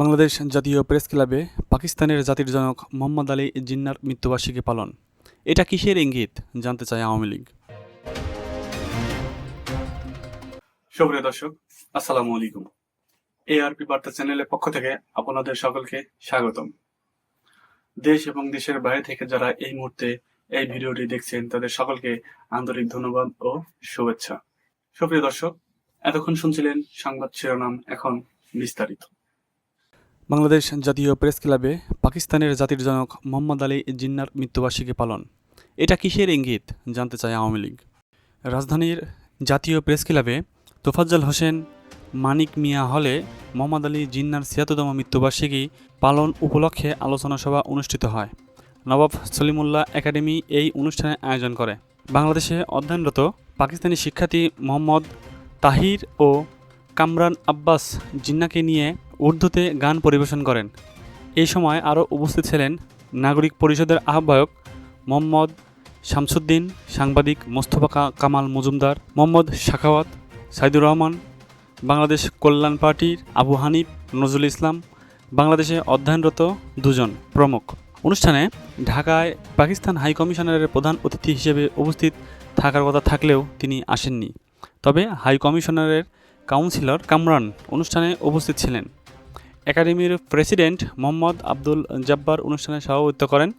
বাংলাদেশ জাতীয় প্রেস ক্লাবে পাকিস্তানের জাতির জনক মোহাম্মদ আলী জিন্নার মৃত্যুবার্ষিকী পালন। এটা কিসের ইঙ্গিত? জানতে চায় আওয়ামী লীগ। সুপ্রিয় দর্শক, আসসালামু আলাইকুম। এআরপি বার্তা চ্যানেলের পক্ষ থেকে আপনাদের সকলকে স্বাগতম। দেশ এবং দেশের বাইরে থেকে যারা এই মুহূর্তে এই ভিডিওটি দেখছেন, তাদের সকলকে আন্তরিক ধন্যবাদ ও শুভেচ্ছা। সুপ্রিয় দর্শক, এতক্ষণ শুনছিলেন সংবাদ শিরোনাম এখন বিস্তারিত। বাংলাদেশ জাতীয় প্রেস ক্লাবে পাকিস্তানের জাতির জনক মোহাম্মদ আলী জিন্নার মৃত্যুবার্ষিকী পালন। এটা কিসের ইঙ্গিত জানতে চায় আওয়ামী লীগ? রাজধানীর জাতীয় প্রেস ক্লাবে তোফাজ্জল হোসেন, মানিক মিয়া হলে মোহাম্মদ আলী জিন্নার ছিয়াত্তরতম মৃত্যুবার্ষিকী পালন উপলক্ষে আলোচনা সভা অনুষ্ঠিত হয়। নবাব সলিমুল্লাহ একাডেমি এই অনুষ্ঠানে আয়োজন করে। বাংলাদেশে অধ্যয়নরত পাকিস্তানি শিক্ষার্থী মোহাম্মদ তাহির ও কামরান আব্বাস জিন্নাকে নিয়ে উর্দুতে গান পরিবেশন করেন। এই সময় আরও উপস্থিত ছিলেন নাগরিক পরিষদের আহ্বায়ক মোহাম্মদ শামসুদ্দিন, সাংবাদিক মোস্তফা কামাল মজুমদার, মোহাম্মদ শাখাওয়াত, সাইদুর রহমান, বাংলাদেশ কল্যাণ পার্টির আবু হানিফ, নজরুল ইসলাম, বাংলাদেশে অধ্যয়নরত দুজন প্রমুখ। অনুষ্ঠানে ঢাকায় পাকিস্তান হাই কমিশনারের প্রধান অতিথি হিসেবে উপস্থিত থাকার কথা থাকলেও তিনি আসেননি। তবে হাই কমিশনারের কাউন্সিলর কামরান অনুষ্ঠানে উপস্থিত ছিলেন। একাডেমির প্রেসিডেন্ট মোহাম্মদ আব্দুল জব্বার অনুষ্ঠানে সভাপতিত্ব করেন।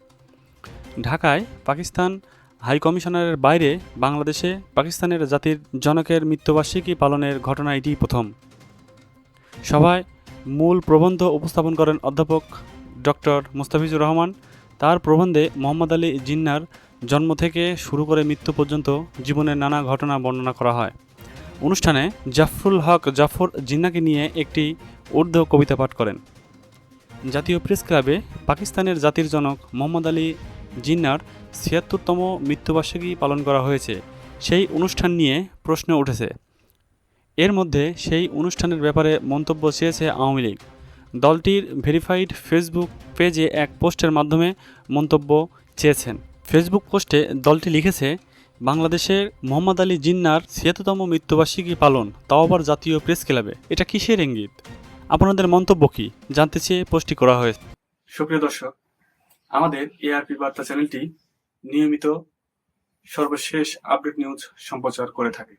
ঢাকায় পাকিস্তান হাই কমিশনারের বাইরে বাংলাদেশে পাকিস্তানের জাতির জনকের মৃত্যুবার্ষিকী পালনের ঘটনা এটি প্রথম। সভায় মূল প্রবন্ধ উপস্থাপন করেন অধ্যাপক ডক্টর মুস্তাফিজুর রহমান। তার প্রবন্ধে মোহাম্মদ আলী জিন্নার জন্ম থেকে শুরু করে মৃত্যু পর্যন্ত জীবনের নানা ঘটনা বর্ণনা করা হয়। অনুষ্ঠানে জাফরুল হক জাফর জিন্নাকে নিয়ে একটি উর্দু কবিতা পাঠ করেন। জাতীয় প্রেস ক্লাবে পাকিস্তানের জাতির জনক মোহাম্মদ আলী জিন্নার ছিয়াত্তরতম মৃত্যুবার্ষিকী পালন করা হয়েছে। সেই অনুষ্ঠান নিয়ে প্রশ্ন উঠেছে। এর মধ্যে সেই অনুষ্ঠানের ব্যাপারে মন্তব্য চেয়েছে আওয়ামী লীগ। দলটির ভেরিফাইড ফেসবুক পেজে এক পোস্টের মাধ্যমে মন্তব্য চেয়েছেন। ফেসবুক পোস্টে দলটি লিখেছে বাংলাদেশের মোহাম্মদ আলী জিন্নার ছিয়াত্তরতম মৃত্যুবার্ষিকী পালন তাও আবার জাতীয় প্রেস ক্লাবে। এটা কিসের ইঙ্গিত? আপনাদের মন্তব্য কি? জানতে চেয়ে পোস্টটি করা হয়েছে। সুপ্রিয় দর্শক, আমাদের এআরপি বার্তা চ্যানেলটি নিয়মিত সর্বশেষ আপডেট নিউজ সম্প্রচার করে থাকে।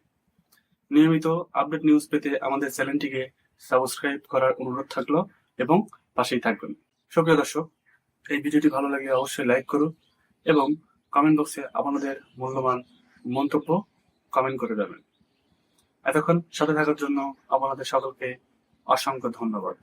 নিয়মিত আপডেট নিউজ পেতে আমাদের চ্যানেলটিকে সাবস্ক্রাইব করার অনুরোধ থাকল এবং পাশেই থাকবেন। সুপ্রিয় দর্শক, এই ভিডিওটি ভালো লাগলে অবশ্যই লাইক করুন এবং কমেন্ট বক্সে আপনাদের মূল্যবান মন্তব্য কমেন্ট করে দেবেন এতক্ষণ সাথে থাকার জন্য আপনাদের সকলকে অসংখ্য ধন্যবাদ।